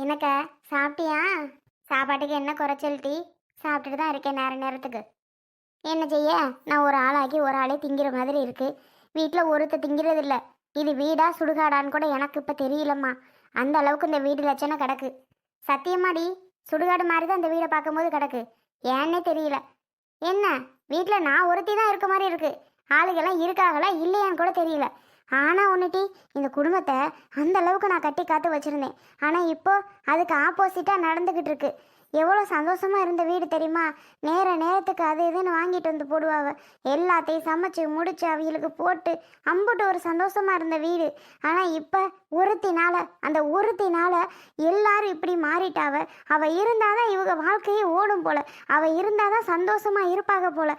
என்னக்கா சாப்பிட்டியா? சாப்பாட்டுக்கு என்ன குறைச்சல் டீ? சாப்பிட்டுட்டு தான் இருக்கேன் நேர நேரத்துக்கு. என்ன செய்ய? நான் ஒரு ஆளாக்கி ஒரு ஆளே திங்கிற மாதிரி இருக்கு. வீட்டில் ஒருத்த திங்கிறது இல்லை. இது வீடா சுடுகாடான்னு கூட எனக்கு இப்போ தெரியலம்மா. அந்த அளவுக்கு இந்த வீடு லட்சணம் கிடக்கு. சத்தியமாடி சுடுகாடு மாதிரி தான் இந்த வீடை பார்க்கும்போது கிடக்கு. ஏன்னே தெரியல. என்ன? வீட்டில் நான் ஒருத்தி தான் இருக்க மாதிரி இருக்குது ஆளுகெல்லாம் இருக்காங்களா இல்லையான்னு கூட தெரியல. ஆனால் ஒன்றுட்டி இந்த குடும்பத்தை அந்த அளவுக்கு நான் கட்டி காத்து வச்சுருந்தேன். ஆனால் இப்போ அதுக்கு ஆப்போசிட்டாக நடந்துக்கிட்டு இருக்கு. எவ்வளோ சந்தோஷமாக இருந்த வீடு தெரியுமா? நேர நேரத்துக்கு அது இதுன்னு வாங்கிட்டு வந்து போடுவாவ. எல்லாத்தையும் சமைச்சு முடிச்சு அவங்களுக்கு போட்டு அம்புட்டு ஒரு சந்தோஷமாக இருந்த வீடு. ஆனால் இப்போ ஒருத்தினால அந்த ஒருத்தினால எல்லாரும் இப்படி மாறிட்டாவ. அவள் இருந்தால் தான் இவங்க வாழ்க்கையே ஓடும் போல. அவள் இருந்தால் தான் சந்தோஷமாக இருப்பாங்க போல.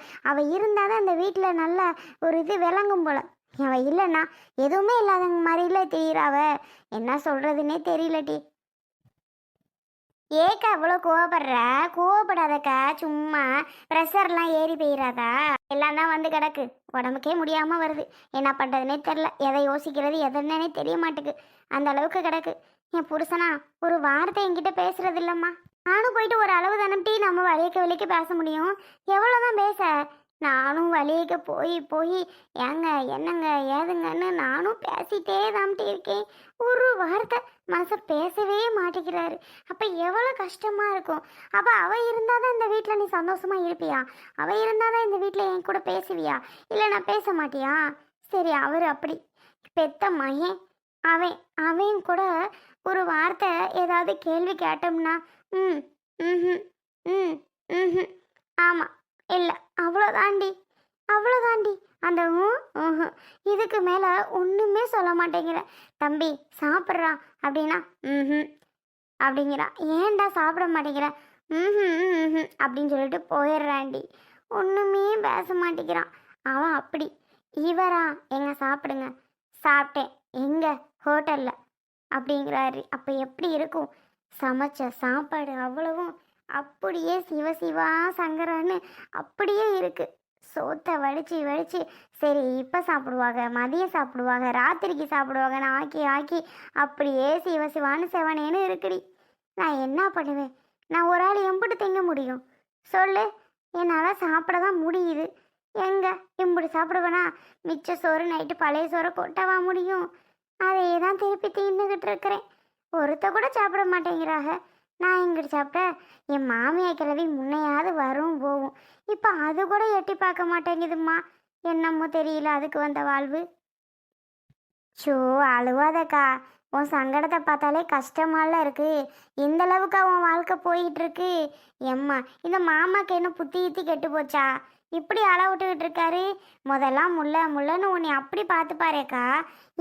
இருந்தால் தான் இந்த வீட்டில் நல்ல ஒரு இது விளங்கும் போல. அவ இல்லைண்ணா எதுவுமே இல்லாதவங்க மாதிரில தெரியுறாவ என்ன சொல்றதுன்னே தெரியலடி. ஏக்கா அவ்வளோ கோவப்படுற? கோவப்படாதக்கா சும்மா ப்ரெஷர்லாம் ஏறி போயிடாதா எல்லாம் தான் வந்து கிடக்கு. உடம்புக்கே முடியாமல் வருது. என்ன பண்ணுறதுனே தெரில. எதை யோசிக்கிறது எதுன்னே தெரிய மாட்டேக்கு. அந்த அளவுக்கு கிடக்கு. என் புருஷனா ஒரு வார்த்தை என்கிட்ட பேசுறது இல்லைம்மா. நானும் போயிட்டு ஒரு அளவு தானே நம்ம வலிக்க வலிக்க பேச முடியும். எவ்வளோ தான் பேச? நானும் வலியக்க போய் போய் ஏங்க என்னங்க ஏதுங்கன்னு நானும் பேசிட்டே தான்ட்டு இருக்கேன். ஒரு வார்த்தை மனசை பேசவே மாட்டேங்கிறாரு. அப்போ எவ்வளோ கஷ்டமாக இருக்கும். அப்போ அவள் இருந்தால் தான் இந்த வீட்டில் நீ சந்தோஷமாக இருப்பியா? அவள் இருந்தால் தான் இந்த வீட்டில் என் கூட பேசுவியா? இல்லை நான் பேச மாட்டியா? சரி அவர் அப்படி. பெத்த மகன் அவன் அவன் கூட ஒரு வார்த்தை ஏதாவது கேள்வி கேட்டோம்னா ம் ம் ம் ம் ஆமாம் இல்லை அவ்வளோதாண்டி அவ்வளோதாண்டி. அந்த ஊ- ஊஹும். இதுக்கு மேலே ஒன்றுமே சொல்ல மாட்டேங்கிற. தம்பி சாப்பிட்றான் அப்படின்னா ம் அப்படிங்கிறான் ஏன்டா சாப்பிட மாட்டேங்கிற? ம் அப்படின்னு சொல்லிட்டு போயிடுறாண்டி. ஒன்றுமே பேச மாட்டேங்கிறான். அவன் அப்படி. இவரா எங்க சாப்பிடுங்க. சாப்பிட்டேன். எங்க? ஹோட்டலில். அப்படிங்கிறாரு. அப்போ எப்படி இருக்கும்? சமைச்ச சாப்பாடு அவ்வளவும் அப்படியே சிவ சிவா சங்கரான்னு அப்படியே இருக்கு. சோத்தை வடிச்சு வடிச்சு சரி இப்போ சாப்பிடுவாங்க மதியம் சாப்பிடுவாங்க ராத்திரிக்கு சாப்பிடுவாங்கன்னு ஆக்கி ஆக்கி அப்படியே சிவ சிவான்னு செவனேன்னு இருக்குடி. நான் என்ன பண்ணுவேன்? நான் ஒரு ஆள் எம்பிட்டு திங்க முடியும். சொல்லு என்னால் சாப்பிட தான் முடியுது. எங்கே? இம்புட்டு சாப்பிடுவேனா? மிச்ச சோறு நைட்டு பழைய சோறு கொட்டவா முடியும்? அதையே தான் திருப்பி தின்னுக்கிட்டு இருக்கிறேன். ஒருத்த கூட சாப்பிட மாட்டேங்கிறாங்க நான் எங்கிட்டு சாப்பிட்ட என் மாமியா கிழவி முன்னையாவது வரும் போகும் இப்போ அது கூட எட்டி பார்க்க மாட்டேங்குதும்மா. என்னமோ தெரியல அதுக்கு வந்த வாழ்வு. ஷோ அழுவாதக்கா. உன் சங்கடத்தை பார்த்தாலே கஷ்டமாலாம் இருக்கு. இந்த அளவுக்கு உன் வாழ்க்கை போயிட்டு இருக்கு எம்மா இந்த மாமாக்கு என்ன புத்தி ஈத்தி கெட்டு போச்சா? இப்படி அள விட்டுக்கிட்டு இருக்காரு. முதல்லாம் முல்ல முள்ளன்னு உன்னை அப்படி பார்த்து பாருக்கா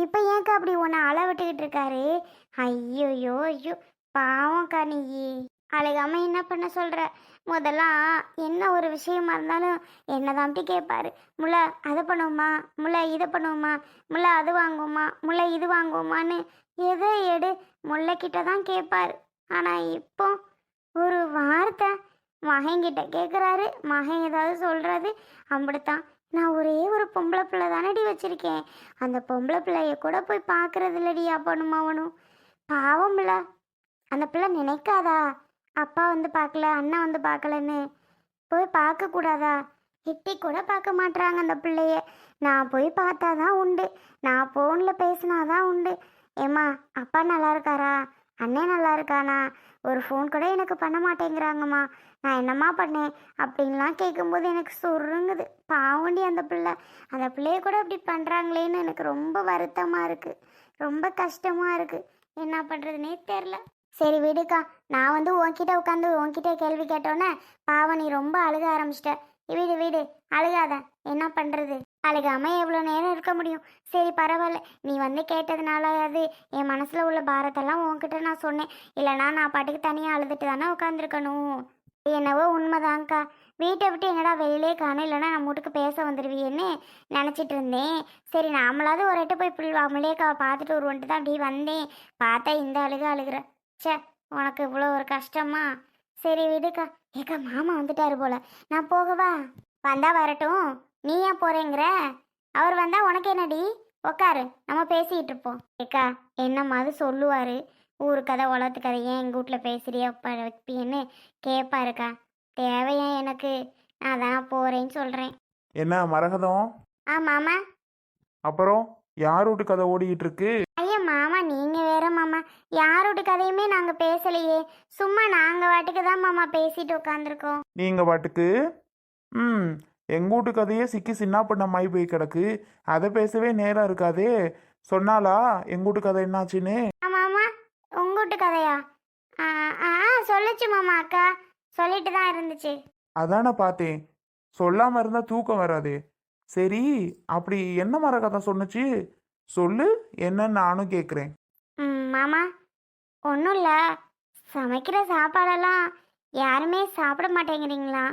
இப்போ ஏன்க்கா அப்படி உன்னை அள விட்டுக்கிட்டு இருக்காரு? ஐயோ ஐயோ. பாவம் நீ. அழகாம என்ன பண்ண சொல்ற? முதல்லாம் என்ன ஒரு விஷயமா இருந்தாலும் என்னதான்ட்டு கேட்பாரு முளை அதை பண்ணுவோமா? முளை இதை பண்ணுவோமா? முளை அது வாங்குவோமா? முளை இது வாங்குவோமான்னு எதை எடு? முல்லைக்கிட்ட தான் கேட்பாரு ஆனால் இப்போ ஒரு வார்த்தை மகன்கிட்ட கேட்குறாரு மகன் ஏதாவது சொல்கிறது அப்படித்தான். நான் ஒரே ஒரு பொம்பளை பிள்ளை தானடி வச்சிருக்கேன். அந்த பொம்பளை பிள்ளைய கூட போய் பார்க்கறது இல்லடி அப்பனும் அவனும். பாவம் அந்த பிள்ளை நினைக்காதா? அப்பா வந்து பார்க்கல அண்ணா வந்து பார்க்கலன்னு. போய் பார்க்கக்கூடாதா எட்டி கூட பார்க்க மாட்றாங்க அந்த பிள்ளைய. நான் போய் பார்த்தா தான் உண்டு. நான் ஃபோனில் பேசினாதான் உண்டு. ஏம்மா அப்பா நல்லா இருக்காரா? அண்ணன் நல்லா இருக்கானா? ஒரு ஃபோன் கூட எனக்கு பண்ண மாட்டேங்கிறாங்கம்மா. நான் என்னம்மா பண்ணேன்? அப்படின்லாம் கேட்கும்போது எனக்கு சுருங்குது. பாவண்டி அந்த பிள்ளை. அந்த பிள்ளைய கூட இப்படி பண்ணுறாங்களேன்னு எனக்கு ரொம்ப வருத்தமாக இருக்குது ரொம்ப கஷ்டமாக இருக்குது என்ன பண்ணுறதுனே தெரில சரி விடுக்கா. நான் வந்து உன்கிட்ட உட்காந்து உன்கிட்ட கேள்வி கேட்டோன்னே பாவம் நீ ரொம்ப அழுக ஆரம்பிச்சிட்ட. வீடு வீடு. அழுகாத. என்ன பண்ணுறது அழுகாம எவ்வளோ நேரம் இருக்க முடியும்? சரி பரவாயில்ல. நீ வந்து கேட்டதுனால அது என் மனசில் உள்ள பாரத்தெல்லாம் உன்கிட்ட நான் சொன்னேன். இல்லைனா நான் பாட்டுக்கு தனியாக அழுதுட்டு தானே உட்காந்துருக்கணும் என்னவோ உண்மைதான்க்கா. வீட்டை விட்டு எங்கடா வெளியிலே காணும்? இல்லைன்னா நம்ம வீட்டுக்கு பேச வந்துடுவியேன்னு நினச்சிட்டு இருந்தேன். சரி நாமளாவது ஒரு இட்ட போய் இப்படி அமலேக்காவை பார்த்துட்டு ஒரு தான் அப்படியே வந்தேன். பார்த்தா இந்த அழுக அழுகுற. ச்சே உனக்கு இவ்வளோ ஒரு கஷ்டமா? சரி விடுக்கா. ஏக்கா மாமா வந்துட்டாரு போல. நான் போகவா? வந்தா வரட்டும். நீ ஏன் போறேங்கிற? அவர் வந்தா உனக்கு என்னடி? உக்காரு நம்ம பேசிட்டு இருப்போம். ஏக்கா என்னம்மாது சொல்லுவாரு. ஊரு கதை உலகத்து கதை. ஏன் எங்கள் வீட்டில் பேசுறியா ப வைப்பியன்னு கேட்பாருக்கா தேவையா எனக்கு? நான் தான் போகிறேன்னு சொல்கிறேன் என்ன மரகதம்? ஆ மாமா. அப்புறம் யார் வீட்டு கதை ஓடிக்கிட்டு இருக்கு ஐயா மாமா நீங்கள் வேற மாமா யாரோட கதையுமே நாங்கள் பேசலையே. சும்மா நாங்கள் வாட்டுக்கு தான் மாமா பேசிட்டு உட்காந்துருக்கோம் நீங்க பாட்டுக்கு ம் எங்க வீட்டு கதையே சிக்கி சின்ன பண்ணமாயி போய் கிடக்கு. அதை பேசவே நேரம் இருக்காதே. சொன்னாலா எங்க வீட்டு கதை என்னாச்சுன்னு? ஆமாம்மா உங்கள் வீட்டு கதையா? ஆ ஆ சொல்லுச்சு மாமா அக்கா. சொல்லிட்டு தான் இருந்துச்சு. அதானே பார்த்தேன். சொல்லாம இருந்தா தூக்கம் வராதே. சரி அப்படி என்ன மரகதம் சொன்னுச்சு? சொல்லு என்னன்னு நானும் கேட்குறேன் மாமா ஒன்றும் இல்லை. சமைக்கிற சாப்பாடெல்லாம் யாருமே சாப்பிட மாட்டேங்கிறீங்களா?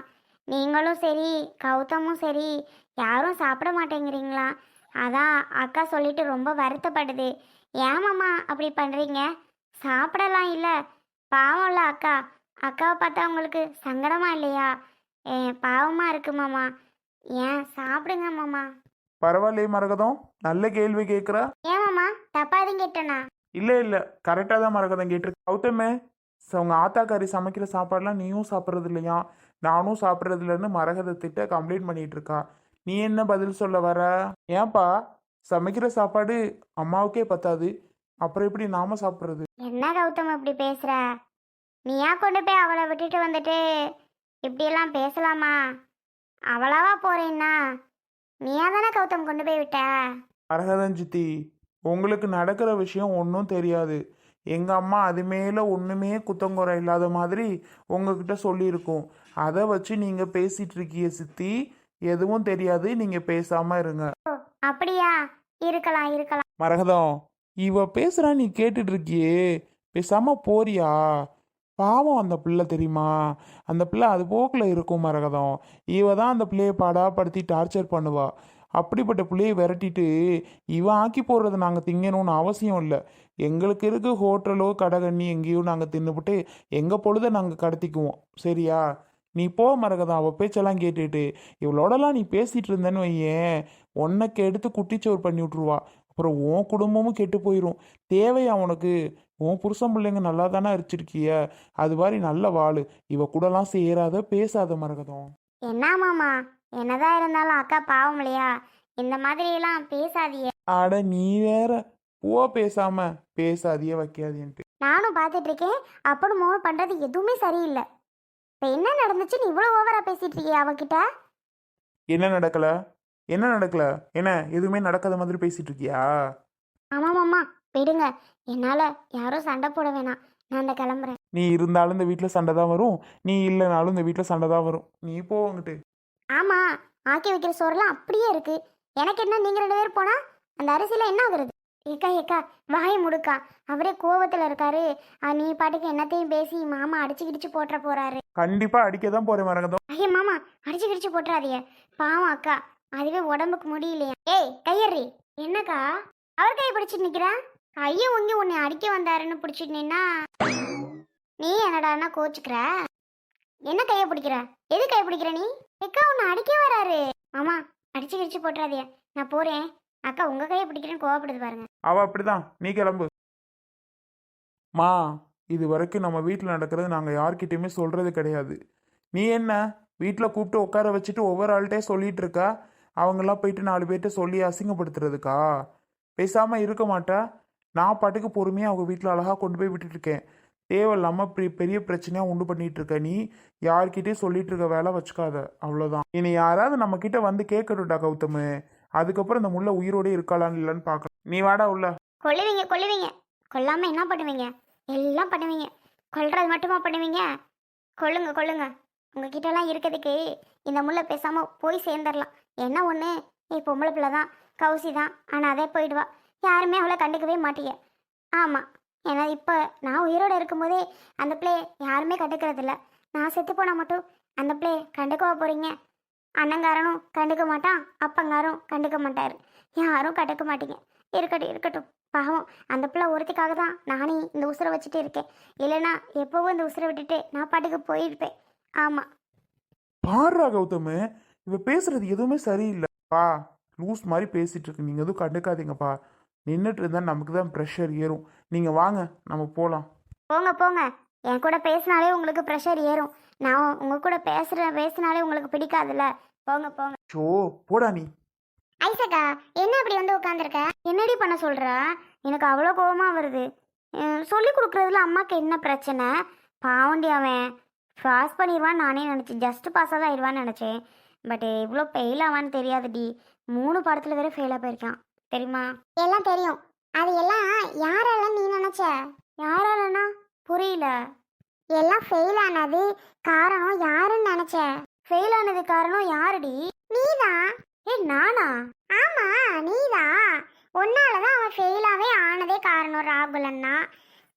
நீங்களும் சரி கௌதமும் சரி யாரும் சாப்பிட மாட்டேங்கிறீங்களா? அதான் அக்கா சொல்லிட்டு ரொம்ப வருத்தப்படுது. ஏன் மாமா அப்படி பண்ணுறீங்க சாப்பிடலாம் இல்லை. பாவம்ல அக்கா. அக்காவை பார்த்தா உங்களுக்கு சங்கடமா இல்லையா? ஏ, பாவமா இருக்கு மாமா. ஏன்? சாப்பிடுங்க மாமா. பரவாயில்லையே மரகதம். நல்ல கேள்வி கேட்குறா. ஏன் மாமா? தப்பாதும் கேட்டனா? இல்லை இல்லை. கரெக்டாக தான் மரகதம் கேட்டிருக்கு. கௌதமே உங்க ஆத்தாக்காரி சமைக்கிற சாப்பாடுலாம் நீயும் சாப்பிட்றது இல்லையா? நானும் சாப்பிட்றது இல்லைன்னு மரகதத்திட்ட கம்ப்ளைண்ட் பண்ணிட்டு இருக்கா நீ என்ன பதில் சொல்ல வர? ஏன்பா சமைக்கிற சாப்பாடு அம்மாவுக்கே பத்தாது. அப்புறம் எப்படி நாம சாப்பிட்றது? என்ன கௌதம் இப்படி பேசுற? நீயா கொண்டு போய் அவளை விட்டுட்டு வந்துட்டு இப்படியெல்லாம் பேசலாமா? அவளாவா போறேன்னா? நீயா தானே கௌதம் கொண்டு போய் விட்ட? மரகதம் சித்தி உங்களுக்கு நடக்கிற விஷயம் ஒன்றும் தெரியாது. எங்க அம்மா அது மேல ஒண்ணுமே குத்தங்குறை இல்லாத மாதிரி உங்ககிட்ட சொல்லியிருக்கோம். அதை வச்சு நீங்க பேசிட்டு இருக்கீங்க சித்தி. எதுவும் தெரியாது. நீங்க பேசாம இருங்க. அப்படியா? இருக்கலாம் இருக்கலாம். மரகதம் இவ பேசுறா நீ கேட்டுட்டு இருக்கியே. பேசாம போறியா? பாவம் அந்த பிள்ளை தெரியுமா? அந்த பிள்ளை அது போக்கில் இருக்கும் மரகதம். இவ தான் அந்த பிள்ளையை பாடாப்படுத்தி டார்ச்சர் பண்ணுவா. அப்படிப்பட்ட பிள்ளையை விரட்டிட்டு இவன் ஆக்கி போடுறத நாங்கள் திங்கணும்னு அவசியம் இல்லை. எங்களுக்கு இருக்கு ஹோட்டலோ கடகண்ணி எங்கேயோ நாங்கள் தின்னுபிட்டு எங்கள் பொழுத நாங்கள் கடத்திக்குவோம். சரியா? நீ போ மரகதம் அவள் பேச்செல்லாம் கேட்டுட்டு இவளோடலாம் நீ பேசிகிட்டு இருந்தேன்னு வையேன். உன்னை எடுத்து குட்டிச்சோறு பண்ணி விட்ருவா அப்புறம் உன் குடும்பமும் கெட்டு போயிடும் தேவையா உனக்கு? உன் புருஷன் பிள்ளைங்க நல்லா தானே அரிச்சிருக்கிய? அது மாதிரி நல்ல வாழு இவ கூடலாம் சேராத பேசாத மரகதம். என்ன மாமா? என்னதான் இருந்தாலும் அக்கா பாவம் இல்லையா? இந்த மாதிரி எல்லாம் பேசாதீங்க அட நீ வேற. பூவா பேசாம பேசாதிய வைக்காதியன்ட்டு. நானும் பார்த்துட்டு இருக்கேன் அப்படும் மோக பண்றது எதுவுமே சரியில்லை. இப்போ என்ன நடந்துச்சுன்னு இவ்வளோ ஓவரா பேசிட்டு இருக்கியா அவகிட்ட? என்ன நடக்கல? என்ன நடக்கல? என்ன? எதுவுமே நடக்காத மாதிரி பேசிட்டு இருக்கியா ஆமாம் மாமா விடுங்க. என்னால் யாரும் சண்டை போட வேணாம். நான் இந்த கிளம்புறேன். நீ இருந்தாலும் இந்த வீட்டில் சண்டை தான் வரும். நீ இல்லைனாலும் இந்த வீட்டில் சண்டை தான் வரும். நீ போ அங்கிட்டு ஆமாம் ஆக்கி வைக்கிற சோறெல்லாம் அப்படியே இருக்கு. எனக்கு என்ன நீங்கள் ரெண்டு பேரும் போனால் அந்த அரிசியில் என்ன ஆகுறது? ஏக்கா ஏக்கா வாய் முடுக்கா. அவரே கோவத்தில் இருக்காரு. நீ பாட்டுக்கு என்னத்தையும் பேசி மாமா அடிச்சு கிடிச்சு போட்டுற போறாரு. கண்டிப்பா அடிக்க தான் போறேன் மரகதம். ஐயா மாமா அடிச்சு கிடிச்சு போட்டுறாதீங்க. பாவம் அக்கா அதுவே உடம்புக்கு முடியலையா. ஏய் கையறி. என்னக்கா? அவர் கையை பிடிச்சிட்டு நிக்கிறா? கையை உங்கி உன்னை அடிக்க வந்தாருன்னு பிடிச்சிட்டு நின்னா? நீ என்னடான்னா கோச்சுக்கிற? என்ன கையை பிடிக்கிற? எது கையை பிடிக்கிற நீ? அக்கா உன்னை அடிக்க வராரு. மாமா அடிச்சு கிடிச்சு போட்டுறாதே நான் போறேன். அக்கா உங்க கையை பிடிக்கிறேன்னு கோவப்படுது பாருங்க. அவ அப்படிதான். நீ கிளம்பு. மா இது வரைக்கும் நம்ம வீட்டில் நடக்கிறது நாங்கள் யார்கிட்டயுமே சொல்றது கிடையாது. நீ என்ன? வீட்டில் கூப்பிட்டு உட்கார வச்சுட்டு ஒவ்வொரு ஆள்கிட்டே சொல்லிட்டு இருக்கா? அவங்கெல்லாம் போயிட்டு நாலு பேர்கிட்ட சொல்லி அசிங்கப்படுத்துறதுக்கா? பேசாம இருக்க மாட்டா? நான் பாட்டுக்கு பொறுமையாக அவங்க வீட்டில் அழகாக கொண்டு போய் விட்டுட்டு இருக்கேன். தேவையில்லாமல் பெரிய பெரிய பிரச்சனையாக உண்டு பண்ணிட்டு இருக்க நீ யார்கிட்டயும் சொல்லிட்டு இருக்க வேலை வச்சுக்காத. அவ்வளோதான் இனி யாராவது நம்ம கிட்ட வந்து கேட்கட்டும்டா கௌதமு. அதுக்கப்புறம் இந்த முல்லை உயிரோட இருக்காளான்னு இல்லைன்னு பார்க்கலாம் நீ வாடா உள்ள. கொல்லுவீங்க கொல்லுவீங்க. கொல்லாம என்ன பண்ணுவீங்க? எல்லாம் பண்ணுவீங்க. கொல்றது மட்டுமா பண்ணுவீங்க? கொல்லுங்க கொல்லுங்க. உங்ககிட்ட எல்லாம் இருக்கிறதுக்கு இந்த முல்லை பேசாம போய் சேர்ந்துடலாம். என்ன ஒன்று நீ பொம்பளை பிள்ளை தான் கவுசி தான். ஆனால் அதே போயிடுவா. யாருமே அவளை கண்டுக்கவே மாட்டீங்க. ஆமாம் ஏன்னா இப்போ நான் உயிரோடு இருக்கும்போதே அந்த பிள்ளைய யாருமே கண்டுக்கிறதில்ல. நான் செத்து போனால் மட்டும் அந்த பிள்ளைய கண்டுக்கவா போகிறீங்க அண்ணங்காரனும் கண்டுக்க மாட்டான் அப்பங்காரும் கண்டுக்க மாட்டார். யாரும் கண்டுக்க மாட்டீங்க. இருக்கட்டும் இருக்கட்டும். பாவம் அந்த பிள்ளை ஒருத்திக்காக தான் நானே இந்த உசுரை வச்சுட்டு இருக்கேன். இல்லைன்னா எப்போவும் இந்த உசுரை விட்டுட்டு நான் பாட்டுக்கு போயிருப்பேன். ஆமாம் பாடுறா கௌதமு. இவ பேசுறது எதுவுமே சரியில்லைப்பா. லூஸ் மாதிரி பேசிட்டு இருக்கு. நீங்க எதுவும் கண்டுக்காதீங்கப்பா. நின்றுட்டு இருந்தால் நமக்கு தான் ப்ரெஷர் ஏறும். நீங்கள் வாங்க நம்ம போகலாம் போங்க போங்க. என் கூட பேசினாலே உங்களுக்கு ப்ரெஷர் ஏறும். நான் உங்க கூட பேசுற பேசினாலே உங்களுக்கு பிடிக்காதுல்ல. போங்க போங்க. ஷோ போடா நீ. ஐசக்கா என்ன அப்படி வந்து உட்காந்துருக்க என்னடி பண்ண சொல்ற? எனக்கு அவ்வளோ கோவமா வருது. சொல்லி கொடுக்குறதுல அம்மாக்கு என்ன பிரச்சனை? பாவண்டி அவன். பாஸ் பண்ணிடுவான்னு நானே நினச்சேன். ஜஸ்ட் பாஸாக தான் ஆயிடுவான்னு நினச்சேன். பட் இவ்வளோ ஃபெயில் ஆவான்னு தெரியாதுடி. மூணு படத்தில் வேற ஃபெயிலாக போயிருக்கான். தெரியுமா? எல்லாம் தெரியும். அது எல்லாம் யாரால நீ நினைச்ச? யாராலனா? புரியல. எல்லாம் ஃபெயில் ஆனது காரணம் யாருன்னு நினைச்ச? ஃபெயில் ஆனது காரணம் யாருடி? நீதான் ஏ நானா ஆமா நீதான் உன்னாலதான் அவன் ஃபெயிலாவே ஆனதே காரணம் ராகுல் அண்ணா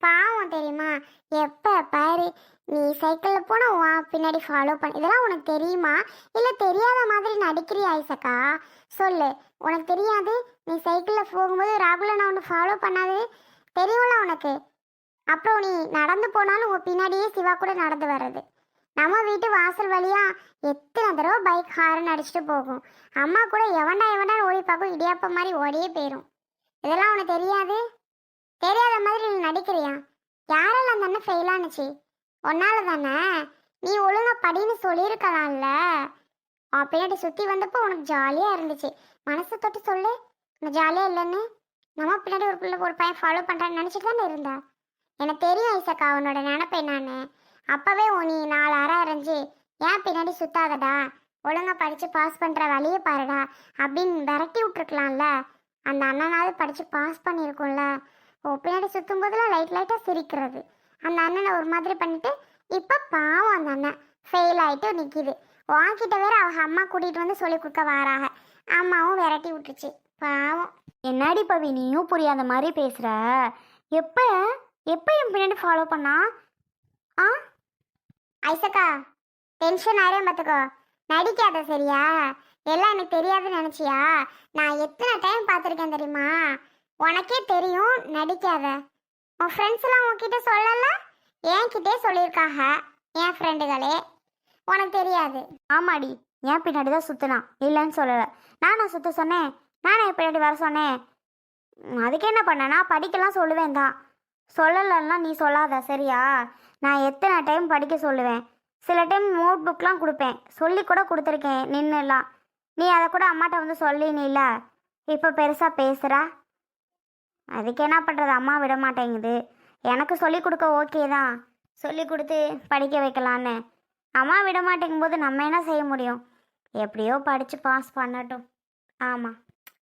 பாவம் தெரியுமா எப்ப பாரு நீ சைக்கிள்ல போனா உன் பின்னாடி ஃபாலோ பண்ண. இதெல்லாம் உனக்கு தெரியுமா? இல்லை தெரியாத மாதிரி நடிக்கிறியா ஐசக்கா? சொல்லு. உனக்கு தெரியாது? நீ சைக்கிளில் போகும்போது ராகுல நான் ஒன்று ஃபாலோ பண்ணாது? தெரியும்ல உனக்கு. அப்புறம் நீ நடந்து போனாலும் உன் பின்னாடியே சிவா கூட நடந்து வர்றது. நம்ம வீட்டு வாசல் வழியா எத்தனை தடவை பைக் ஹாரன் அடிச்சுட்டு போகும். அம்மா கூட எவன்டா எவன்டா ஓடி பார்க்கும்? இடியாப்ப மாதிரி ஓடியே போயிடும் இதெல்லாம் உனக்கு தெரியாது? தெரியாத மாதிரி நீ நடிக்கிறியா? யாரெல்லாம் அந்த அண்ணன் ஃபெயில் ஆனுச்சு? உன்னால தானே? நீ ஒழுங்கா படின்னு சொல்லியிருக்கலாம்ல. பின்னாடி சுற்றி வந்தப்போ உனக்கு ஜாலியாக இருந்துச்சு. மனசை தொட்டு சொல்லு. நான் ஜாலியாக இல்லைன்னு. நம்ம பின்னாடி ஒரு பிள்ளை ஒரு பையன் ஃபாலோ பண்ணுறான்னு நினச்சிட்டு தானே இருந்தா? எனக்கு தெரியும் ஐசக்கா அவனோட நினப்பு என்னன்னு. அப்போவே உன் நீ நாலு அரை அரைஞ்சு ஏன் பின்னாடி சுத்தாதடா? ஒழுங்கா படிச்சு பாஸ் பண்ற வழியை பாருடா. அப்படின்னு விரட்டி விட்டுருக்கலாம்ல. அந்த அண்ணனாவது படிச்சு பாஸ் பண்ணியிருக்கும்ல. ஓ பின்னாடி சுத்தும் போதெல்லாம் லைட் லைட்டா சிரிக்கிறது. அந்த அண்ணனை ஒரு மாதிரி பண்ணிட்டு இப்ப பாவம் அந்த அண்ணன். ஃபெயில் ஆயிட்டு நிக்குது. வாங்கிட்ட வேற அவங்க அம்மா கூட்டிட்டு வந்து சொல்லி கொடுக்க வாராக அம்மாவும் விரட்டி விட்டுருச்சு. பாவம். என்னடி பவி நீயும் புரியாத மாதிரி பேசுற? எப்ப எப்ப என் பின்னாடி ஃபாலோ பண்ணா? ஆ? ஐசக்கா டென்ஷன் ஆயிரம் பார்த்துக்கோ நடிக்காத சரியா? எல்லாம் எனக்கு தெரியாதுன்னு நினச்சியா? நான் எத்தனை டைம் பார்த்துருக்கேன் தெரியுமா? உனக்கே தெரியும் நடிக்காத. உன் ஃப்ரெண்ட்ஸ் எல்லாம் உன்கிட்ட சொல்லல? என்கிட்டே சொல்லியிருக்காங்க என் ஃப்ரெண்டுகளே உனக்கு தெரியாது. ஆமாடி என் பின்னாடி தான் சுற்றுனான் இல்லைன்னு சொல்லலை. நானா சுற்ற சொன்னேன். நானே என் பின்னாடி வர சொன்னேன். அதுக்கு என்ன பண்ண நான் படிக்கலாம் சொல்லுவேன் தான். சொல்லலைன்னா நீ சொல்லாத சரியா? நான் எத்தனை டைம் படிக்க சொல்லுவேன். சில டைம் நோட் புக்லாம் கொடுப்பேன். சொல்லி கூட கொடுத்துருக்கேன் நின்றுலாம் நீ அதை கூட அம்மாட்ட வந்து சொல்லினில்ல. இப்போ பெருசாக பேசுகிறா அதுக்கு என்ன பண்ணுறது அம்மா விட மாட்டேங்குது. எனக்கு சொல்லி கொடுக்க ஓகே தான். சொல்லி கொடுத்து படிக்க வைக்கலான்னு. அம்மா விட மாட்டேங்கும் போது நம்ம என்ன செய்ய முடியும்? எப்படியோ படித்து பாஸ் பண்ணட்டும். ஆமாம்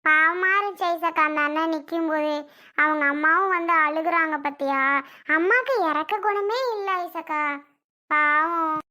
பாவமாக இருந்துச்சு ஐசக்கா அந்த அண்ணன் நிற்கும் போது அவங்க அம்மாவும் வந்து அழுகுறாங்க பத்தியா? அம்மாவுக்கு இறக்க குணமே இல்லை ஐசக்கா. பாவம்.